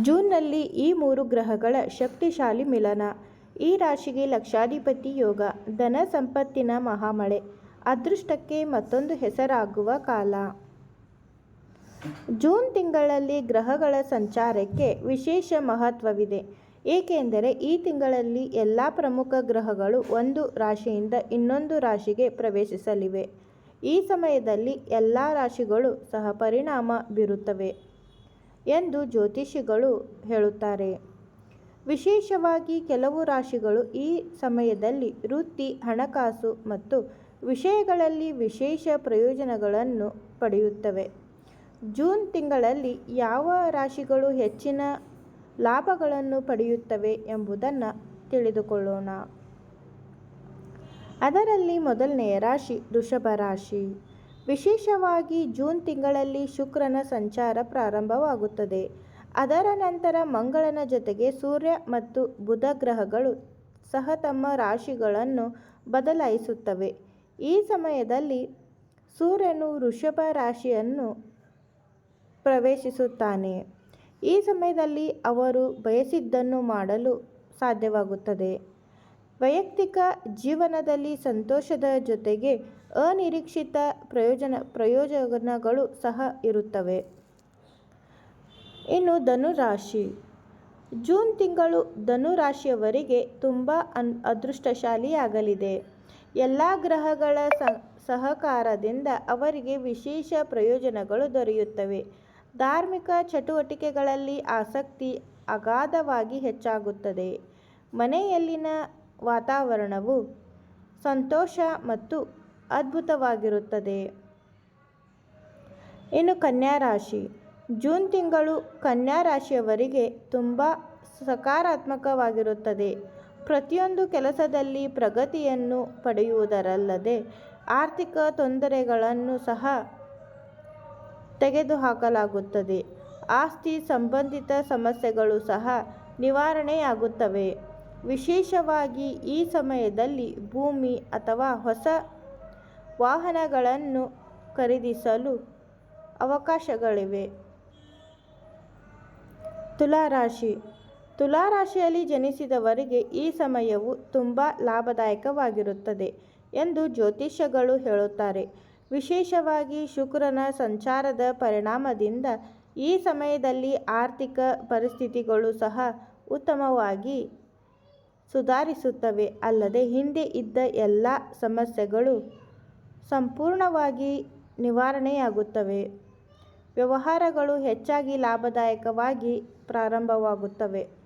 ಜೂನ್ನಲ್ಲಿ ಈ ಮೂರು ಗ್ರಹಗಳ ಶಕ್ತಿಶಾಲಿ ಮಿಲನ. ಈ ರಾಶಿಗೆ ಲಕ್ಷಾಧಿಪತಿ ಯೋಗ, ಧನ ಸಂಪತ್ತಿನ ಮಹಾಮಳೆ, ಅದೃಷ್ಟಕ್ಕೆ ಮತ್ತೊಂದು ಹೆಸರಾಗುವ ಕಾಲ. ಜೂನ್ ತಿಂಗಳಲ್ಲಿ ಗ್ರಹಗಳ ಸಂಚಾರಕ್ಕೆ ವಿಶೇಷ ಮಹತ್ವವಿದೆ. ಏಕೆಂದರೆ ಈ ತಿಂಗಳಲ್ಲಿ ಎಲ್ಲ ಪ್ರಮುಖ ಗ್ರಹಗಳು ಒಂದು ರಾಶಿಯಿಂದ ಇನ್ನೊಂದು ರಾಶಿಗೆ ಪ್ರವೇಶಿಸಲಿವೆ. ಈ ಸಮಯದಲ್ಲಿ ಎಲ್ಲ ರಾಶಿಗಳು ಸಹ ಪರಿಣಾಮ ಬೀರುತ್ತವೆ. ಎಂದು ಜ್ಯೋತಿಷಿಗಳು ಹೇಳುತ್ತಾರೆ. ವಿಶೇಷವಾಗಿ ಕೆಲವು ರಾಶಿಗಳು ಈ ಸಮಯದಲ್ಲಿ ವೃತ್ತಿ, ಹಣಕಾಸು ಮತ್ತು ವಿಷಯಗಳಲ್ಲಿ ವಿಶೇಷ ಪ್ರಯೋಜನಗಳನ್ನು ಪಡೆಯುತ್ತವೆ. ಜೂನ್ ತಿಂಗಳಲ್ಲಿ ಯಾವ ರಾಶಿಗಳು ಹೆಚ್ಚಿನ ಲಾಭಗಳನ್ನು ಪಡೆಯುತ್ತವೆ ಎಂಬುದನ್ನು ತಿಳಿದುಕೊಳ್ಳೋಣ. ಅದರಲ್ಲಿ ಮೊದಲನೆಯ ರಾಶಿ ವೃಷಭ ರಾಶಿ. ವಿಶೇಷವಾಗಿ ಜೂನ್ ತಿಂಗಳಲ್ಲಿ ಶುಕ್ರನ ಸಂಚಾರ ಪ್ರಾರಂಭವಾಗುತ್ತದೆ. ಅದರ ನಂತರ ಮಂಗಳನ ಜೊತೆಗೆ ಸೂರ್ಯ ಮತ್ತು ಬುಧ ಗ್ರಹಗಳು ಸಹ ತಮ್ಮ ರಾಶಿಗಳನ್ನು ಬದಲಾಯಿಸುತ್ತವೆ. ಈ ಸಮಯದಲ್ಲಿ ಸೂರ್ಯನು ವೃಷಭ ರಾಶಿಯನ್ನು ಪ್ರವೇಶಿಸುತ್ತಾನೆ. ಈ ಸಮಯದಲ್ಲಿ ಅವರು ಬಯಸಿದ್ದನ್ನು ಮಾಡಲು ಸಾಧ್ಯವಾಗುತ್ತದೆ. ವೈಯಕ್ತಿಕ ಜೀವನದಲ್ಲಿ ಸಂತೋಷದ ಜೊತೆಗೆ ಅನಿರೀಕ್ಷಿತ ಪ್ರಯೋಜನ, ಪ್ರಯೋಜನಗಳು ಸಹ ಇರುತ್ತವೆ. ಇನ್ನು ಧನುರಾಶಿ. ಜೂನ್ ತಿಂಗಳು ಧನುರಾಶಿಯವರಿಗೆ ತುಂಬ ಅನ್, ಅದೃಷ್ಟಶಾಲಿಯಾಗಲಿದೆ. ಎಲ್ಲ ಗ್ರಹಗಳ ಸಹಕಾರದಿಂದ ಅವರಿಗೆ ವಿಶೇಷ ಪ್ರಯೋಜನಗಳು ದೊರೆಯುತ್ತವೆ. ಧಾರ್ಮಿಕ ಚಟುವಟಿಕೆಗಳಲ್ಲಿ ಆಸಕ್ತಿ ಅಗಾಧವಾಗಿ ಹೆಚ್ಚಾಗುತ್ತದೆ. ಮನೆಯಲ್ಲಿನ ವಾತಾವರಣವು ಸಂತೋಷ ಮತ್ತು ಅದ್ಭುತವಾಗಿರುತ್ತದೆ. ಇನ್ನು ಕನ್ಯಾ ರಾಶಿ. ಜೂನ್ ತಿಂಗಳು ಕನ್ಯಾ ರಾಶಿಯವರಿಗೆ ತುಂಬ ಸಕಾರಾತ್ಮಕವಾಗಿರುತ್ತದೆ. ಪ್ರತಿಯೊಂದು ಕೆಲಸದಲ್ಲಿ ಪ್ರಗತಿಯನ್ನು ಪಡೆಯುವುದರಲ್ಲದೆ ಆರ್ಥಿಕ ತೊಂದರೆಗಳನ್ನು ಸಹ ತೆಗೆದುಹಾಕಲಾಗುತ್ತದೆ. ಆಸ್ತಿ ಸಂಬಂಧಿತ ಸಮಸ್ಯೆಗಳು ಸಹ ನಿವಾರಣೆಯಾಗುತ್ತವೆ. ವಿಶೇಷವಾಗಿ ಈ ಸಮಯದಲ್ಲಿ ಭೂಮಿ ಅಥವಾ ಹೊಸ ವಾಹನಗಳನ್ನು ಖರೀದಿಸಲು ಅವಕಾಶಗಳಿವೆ. ತುಲಾರಾಶಿ. ತುಲಾರಾಶಿಯಲ್ಲಿ ಜನಿಸಿದವರಿಗೆ ಈ ಸಮಯವು ತುಂಬ ಲಾಭದಾಯಕವಾಗಿರುತ್ತದೆ ಎಂದು ಜ್ಯೋತಿಷ್ಯಗಳು ಹೇಳುತ್ತಾರೆ. ವಿಶೇಷವಾಗಿ ಶುಕ್ರನ ಸಂಚಾರದ ಪರಿಣಾಮದಿಂದ ಈ ಸಮಯದಲ್ಲಿ ಆರ್ಥಿಕ ಪರಿಸ್ಥಿತಿಗಳು ಸಹ ಉತ್ತಮವಾಗಿ ಸುಧಾರಿಸುತ್ತವೆ. ಅಲ್ಲದೆ ಹಿಂದೆ ಇದ್ದ ಎಲ್ಲ ಸಮಸ್ಯೆಗಳು ಸಂಪೂರ್ಣವಾಗಿ ನಿವಾರಣೆಯಾಗುತ್ತವೆ. ವ್ಯವಹಾರಗಳು ಹೆಚ್ಚಾಗಿ ಲಾಭದಾಯಕವಾಗಿ ಪ್ರಾರಂಭವಾಗುತ್ತವೆ.